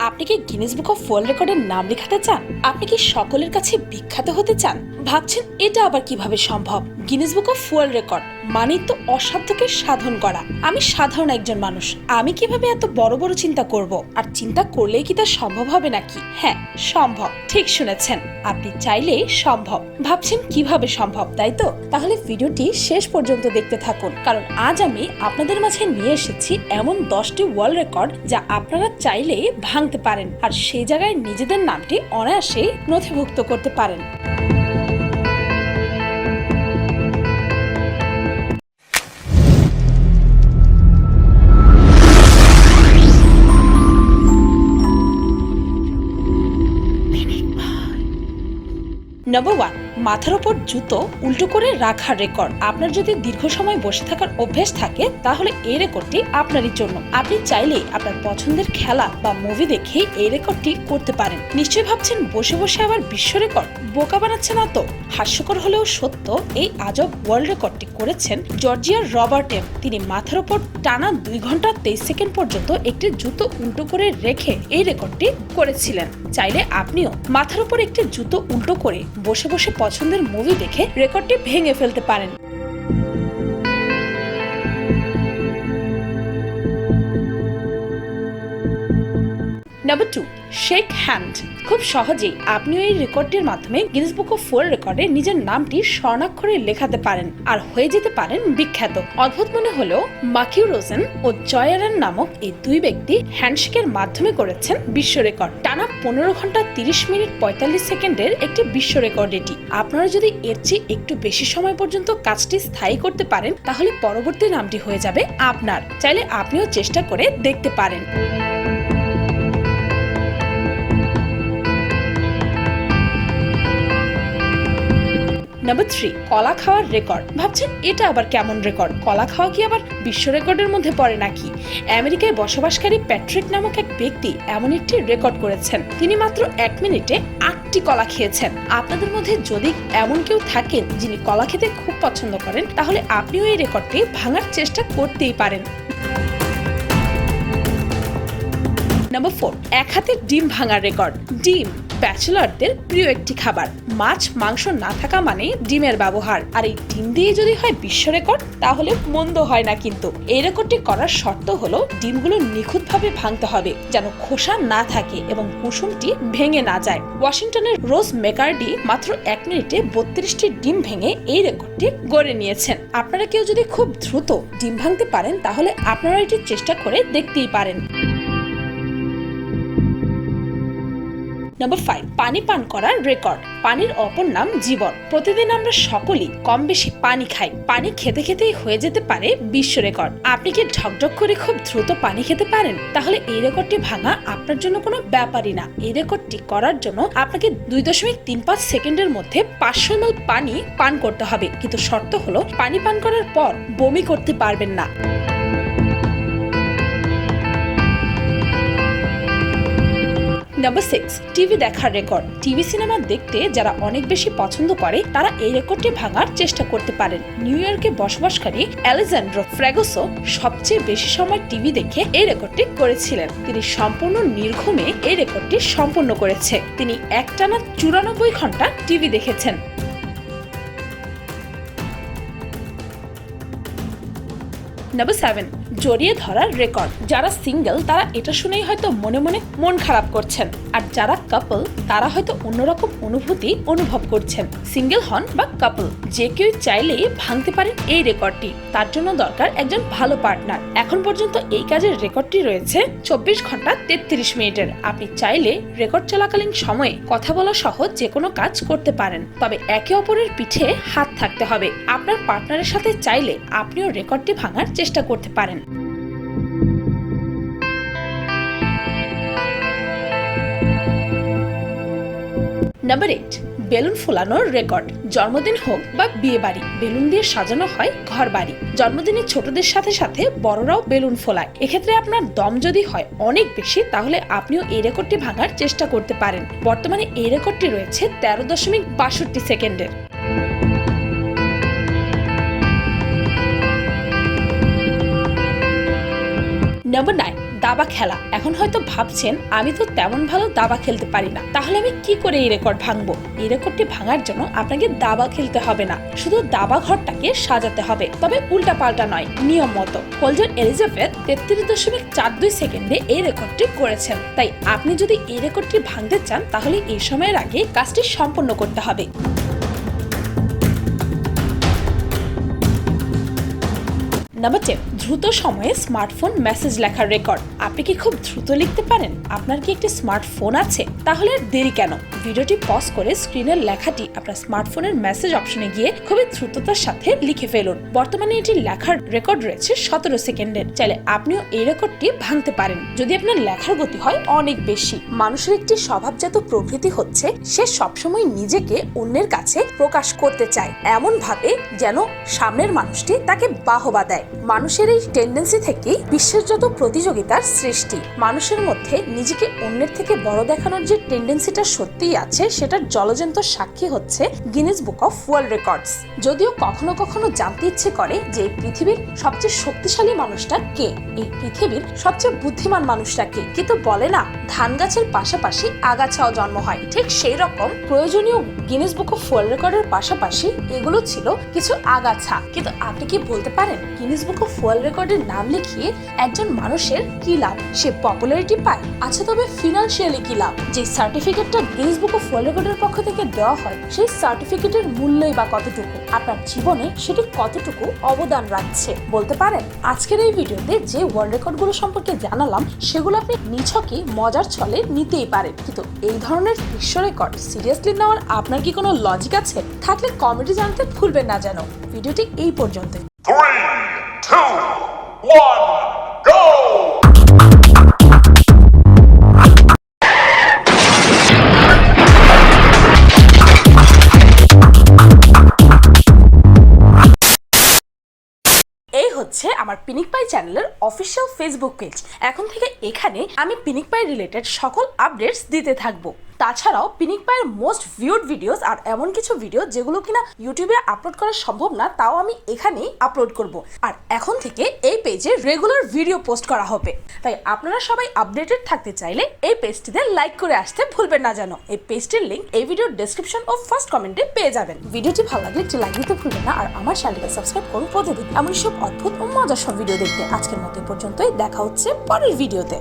আপনি কি Guinness book of world রেকর্ডের নাম লেখাতে চান? আপনি কি সকলের কাছে বিখ্যাত হতে চান? ভাবছেন এটা আবার কীভাবে সম্ভব? Guinness book of world record মানেই তো অসাধ্যকে সাধন করা। আমি সাধারণ একজন মানুষ। আমি কীভাবে এত বড় বড় চিন্তা করব? আর চিন্তা করলেই কি তা সম্ভব হবে নাকি? হ্যাঁ সম্ভব। ঠিক শুনেছেন। আপনি চাইলে সম্ভব। ভাবছেন কীভাবে সম্ভব, তাই তো? তাহলে ভিডিওটি শেষ পর্যন্ত দেখতে থাকুন। কারণ আজ আমি আপনাদের মাঝে নিয়ে এসেছি এমন দশটি ওয়ার্ল্ড রেকর্ড যা আপনারা চাইলে ভাঙতে পারেন। আর সেই জায়গায় নিজেদের নামটি অনায়াসেই নথিভুক্ত করতে পারেন। নম্বর ওয়ান মাথার ওপর জুতো উল্টো করে রাখার রেকর্ড আপনার যদি দীর্ঘ সময় বসে থাকার অভ্যেস থাকে, তাহলে এই রেকর্ডটি আপনারই জন্য। আপনি চাইলেই আপনার পছন্দের খেলা বা মুভি দেখে এই রেকর্ডটি করতে পারেন। নিশ্চয়ই ভাবছেন বসে বসে আবার বিশ্ব রেকর্ড বোকা বানাচ্ছে না তো? হাস্যকর হলেও সত্য, এই আজব ওয়ার্ল্ড রেকর্ডটি করেছেন জর্জিয়ার রবার্টেম তিনি মাথার ওপর টানা দুই ঘণ্টা তেইশ সেকেন্ড পর্যন্ত একটি জুতো উল্টো করে রেখে এই রেকর্ডটি করেছিলেন। চাইলে আপনিও মাথার উপর একটি জুতো উল্টো করে বসে বসে পছন্দের মুভি দেখে রেকর্ডটি ভেঙে ফেলতে পারেন। নাম্বার টু শেক হ্যান্ড খুব সহজেই আপনিও এই রেকর্ডটির মাধ্যমে গিনেস বুক অফ ওয়ার্ল্ড রেকর্ডে নিজের নামটি স্বর্ণাক্ষরে লেখাতে পারেন। আর হয়ে যেতে পারেন বিখ্যাত। অদ্ভুত মনে হলেও মাকিউ রোজেন ও জয়ারান নামক এই দুই ব্যক্তি হ্যান্ডশেকের মাধ্যমে করেছেন বিশ্ব রেকর্ড। টানা পনেরো ঘণ্টা তিরিশ মিনিট পঁয়তাল্লিশ সেকেন্ডের একটি বিশ্ব রেকর্ড এটি। আপনারা যদি এর চেয়ে একটু বেশি সময় পর্যন্ত কাজটি স্থায়ী করতে পারেন, তাহলে পরবর্তী নামটি হয়ে যাবে আপনার। চাইলে আপনিও চেষ্টা করে দেখতে পারেন। নাম্বার থ্রি কলা খাওয়ার রেকর্ড ভাবছেন, এটা আবার কেমন রেকর্ড কলা খাওয়া কি আবার বিশ্ব রেকর্ডের মধ্যে পড়ে নাকি? আমেরিকায় বসবাসকারী প্যাট্রিক নামক এক ব্যক্তি এমন একটি রেকর্ড করেছেন। তিনি মাত্র এক মিনিটে আটটি কলা খেয়েছেন। আপনাদের মধ্যে যদি এমন কেউ থাকেন যিনি কলা খেতে খুব পছন্দ করেন, তাহলে আপনিও এই রেকর্ডটি ভাঙার চেষ্টা করতেই পারেন। নাম্বার ফোর এক হাতে ডিম ভাঙার রেকর্ড ডিম ব্যাচেলরদের প্রিয় একটি খাবার। মাছ, মাংস না থাকা মানে ডিমের ব্যবহার। আর এই ডিম দিয়ে যদি হয় বিশ্ব রেকর্ড তাহলে মন্দ হয় না কিন্তু। এই রেকর্ডটি করার শর্ত হলো ডিমগুলো নিখুঁতভাবে ভাঙতে হবে, যেন খোসা না থাকে এবং কুসুমটি ভেঙে না যায়। ওয়াশিংটনের রোজ মেকারডি মাত্র এক মিনিটে বত্রিশটি ডিম ভেঙে এই রেকর্ডটি গড়ে নিয়েছেন। আপনারা কেউ যদি খুব দ্রুত ডিম ভাঙতে পারেন, তাহলে আপনারা এটি চেষ্টা করে দেখতেই পারেন। নাম্বার ফাইভ পানি পান করার রেকর্ড পানির অপর নাম জীবন। প্রতিদিন আমরা সকলেই কম বেশি পানি খাই। পানি খেতে খেতেই হয়ে যেতে পারে বিশ্ব রেকর্ড আপনি কি ঢকঢক করে খুব দ্রুত পানি খেতে পারেন? তাহলে এই রেকর্ডটি ভাঙা আপনার জন্য কোনো ব্যাপারই না। এই রেকর্ডটি করার জন্য আপনাকে দুই দশমিক তিন পাঁচ সেকেন্ডের মধ্যে পাঁচশো এমএল পানি পান করতে হবে। কিন্তু শর্ত হলো, পানি পান করার পর বমি করতে পারবেন না। নাম্বার সিক্স টিভি দেখার রেকর্ড টিভি সিনেমা দেখতে যারা অনেক বেশি পছন্দ করে, তারা এই রেকর্ডটি ভাঙার চেষ্টা করতে পারেন। নিউ ইয়র্কে বসবাসকারী অ্যালেজান্ড্রো ফ্র্যাগোসো সবচেয়ে বেশি সময় টিভি দেখে এই রেকর্ডটি করেছিলেন। তিনি সম্পূর্ণ নির্ঘুমে এই রেকর্ডটি সম্পূর্ণ করেছে। তিনি একটানা চুরানব্বই ঘণ্টা টিভি দেখেছেন। নাম্বার সেভেন জড়িয়ে ধরার রেকর্ড যারা সিঙ্গেল তারা এটা শুনেই হয়তো মনে মনে মন খারাপ করছেন। আর যারা কাপল তারা হয়তো অন্যরকম অনুভূতি অনুভব করছেন। সিঙ্গেল হন বা কাপল যে কেউ চাইলেই ভাঙতে পারেন এই রেকর্ডটি তার জন্য দরকার একজন ভালো পার্টনার এখন পর্যন্ত এই কাজের রেকর্ডটি রয়েছে চব্বিশ ঘণ্টা তেত্রিশ মিনিটের। আপনি চাইলে রেকর্ড চলাকালীন সময়ে কথা বলা সহ যে কোনো কাজ করতে পারেন। তবে একে অপরের পিঠে হাত থাকতে হবে। আপনার পার্টনারের সাথে চাইলে আপনিও রেকর্ডটি ভাঙার চেষ্টা করতে পারেন। নাম্বার এইট বেলুন ফোলানোর রেকর্ড জন্মদিন হোক বা বিয়ে বাড়ি, বেলুন দিয়ে সাজানো হয় ঘর বাড়ি। জন্মদিনে ছোটদের সাথে সাথে বড়রাও বেলুন ফোলায়। এক্ষেত্রে আপনার দম যদি হয় অনেক বেশি, তাহলে আপনিও এই রেকর্ডটি ভাঙার চেষ্টা করতে পারেন। বর্তমানে এই রেকর্ডটি রয়েছে তেরো দশমিক বাষট্টি সেকেন্ডের। নাম্বার নাইন দাবা খেলা। এখন হয়তো ভাবছেন, আমি তো তেমন ভালো দাবা খেলতে পারি না। তাহলে আমি কি করে এই রেকর্ড ভাঙবো? এই রেকর্ডটি ভাঙার জন্য আপনাকে দাবা খেলতে হবে না। শুধু দাবা ঘরটাকে সাজাতে হবে। তবে উল্টা পাল্টা নয়, নিয়ম মতো। হোলজার এলিজাবেথ তেত্রিশ দশমিক চার দুই সেকেন্ডে এই রেকর্ডটি করেছেন। তাই আপনি যদি এই রেকর্ডটি ভাঙতে চান, তাহলে এই সময়ের আগে কাজটি সম্পন্ন করতে হবে। নাম্বার টেন দ্রুত সময়ে স্মার্টফোন মেসেজ লেখার রেকর্ড আপনি কি খুব দ্রুত লিখতে পারেন? আপনার কি একটি স্মার্টফোন আছে? তাহলে দেরি কেন? ভিডিওটি পজ করে স্ক্রিনের লেখাটি আপনার স্মার্টফোনের মেসেজ অপশনে গিয়ে খুবই দ্রুততার সাথে লিখে ফেলুন। বর্তমানে এটি লেখার রেকর্ড রয়েছে সতেরো সেকেন্ডের। চাইলে আপনিও এই রেকর্ডটি ভাঙতে পারেন। যদি আপনার লেখার গতি হয়, অনেক বেশি। মানুষের একটি স্বভাবজাত প্রকৃতি হচ্ছে, সে সবসময় নিজেকে অন্যের কাছে প্রকাশ করতে চায়। এমন ভাবে যেন সামনের মানুষটি তাকে বাহবা দেয়। মানুষের এই টেন্ডেন্সি থেকেই বিশ্বের যত প্রতিযোগিতার সৃষ্টি। মানুষের মধ্যে নিজেকে অন্যের থেকে বড় দেখানোর যে টেন্ডেন্সিটা সত্যিই আছে, সেটার জলজন্ত সাক্ষী হচ্ছে Guinness book of world records যদিও কখনো কখনো জানতে ইচ্ছে করে যে পৃথিবীর সবচেয়ে শক্তিশালী মানুষটা কে? এই পৃথিবীর সবচেয়ে বুদ্ধিমান মানুষটা কে? কিন্তু বলে না, ধান গাছের পাশাপাশি আগাছাও জন্ম হয়। ঠিক সেই রকম প্রয়োজনীয় গিনেস বুক অফ ওয়ার্ল্ড রেকর্ডের পাশাপাশি এগুলো ছিল কিছু আগাছা। কিন্তু আপনি কি বলতে পারেন গিনেস বুক অফ ওয়ার্ল্ড রেকর্ডের নাম লিখিয়ে একজন মানুষের কি লাভ? সে পপুলারিটি পায়। আচ্ছা তবে ফিনান্সিয়ালি কি লাভ? যে সার্টিফিকেটটা গিনেস বুক অফ রেকর্ডের পক্ষ থেকে দেওয়া হয় সেই সার্টিফিকেটের মূল্যই বা কতটুকু? আপনার জীবনে সেটি কতটুকু অবদান রাখছে? বলতে পারেন আজকের এই ভিডিওতে যে ওয়ার্ল্ড রেকর্ডগুলো সম্পর্কে জানালাম সেগুলো আপনি নিছকই মজার ছলে নিতেই পারেন। কিন্তু এই ধরনের বিশ্ব রেকর্ড সিরিয়াসলি নেওয়ার আপনার কি কোনো লজিক আছে? থাকলে কমেডি জানতে ভুলবেন না যেন। ভিডিওটি এই পর্যন্ত Three, two, one, go! এই হচ্ছে আমার পিনিক পাই চ্যানেলের অফিসিয়াল ফেসবুক পেজ এখন থেকে এখানে আমি পিনিক পাই রিলেটেড সকল আপডেটস দিতে থাকব তাছাড়াও পিনিক পায়ের মোস্ট ভিউড ভিডিওস আর এমন কিছু ভিডিও যেগুলো কিনা ইউটিউবে আপলোড করা সম্ভব না, তাও আমি এখানেই আপলোড করব। আর এখন থেকে এই পেজে রেগুলার ভিডিও পোস্ট করা হবে। তাই আপনারা সবাই আপডেটেড থাকতে চাইলে এই পেজটিতে লাইক করে আসতে ভুলবেন না যেন। এই পেজটির লিংক এই ভিডিওর ডেসক্রিপশন ও ফার্স্ট কমেন্টে পেয়ে যাবেন। ভিডিওটি ভালো লাগলে একটি লাইক দিতে ভুলবেন না, আর আমার চ্যানেলকে সাবস্ক্রাইব করুন প্রতিদিন এমন সব অদ্ভুত ও মজার সব ভিডিও দেখতে। আজকের মতো পর্যন্তই, দেখা হচ্ছে পরের ভিডিওতে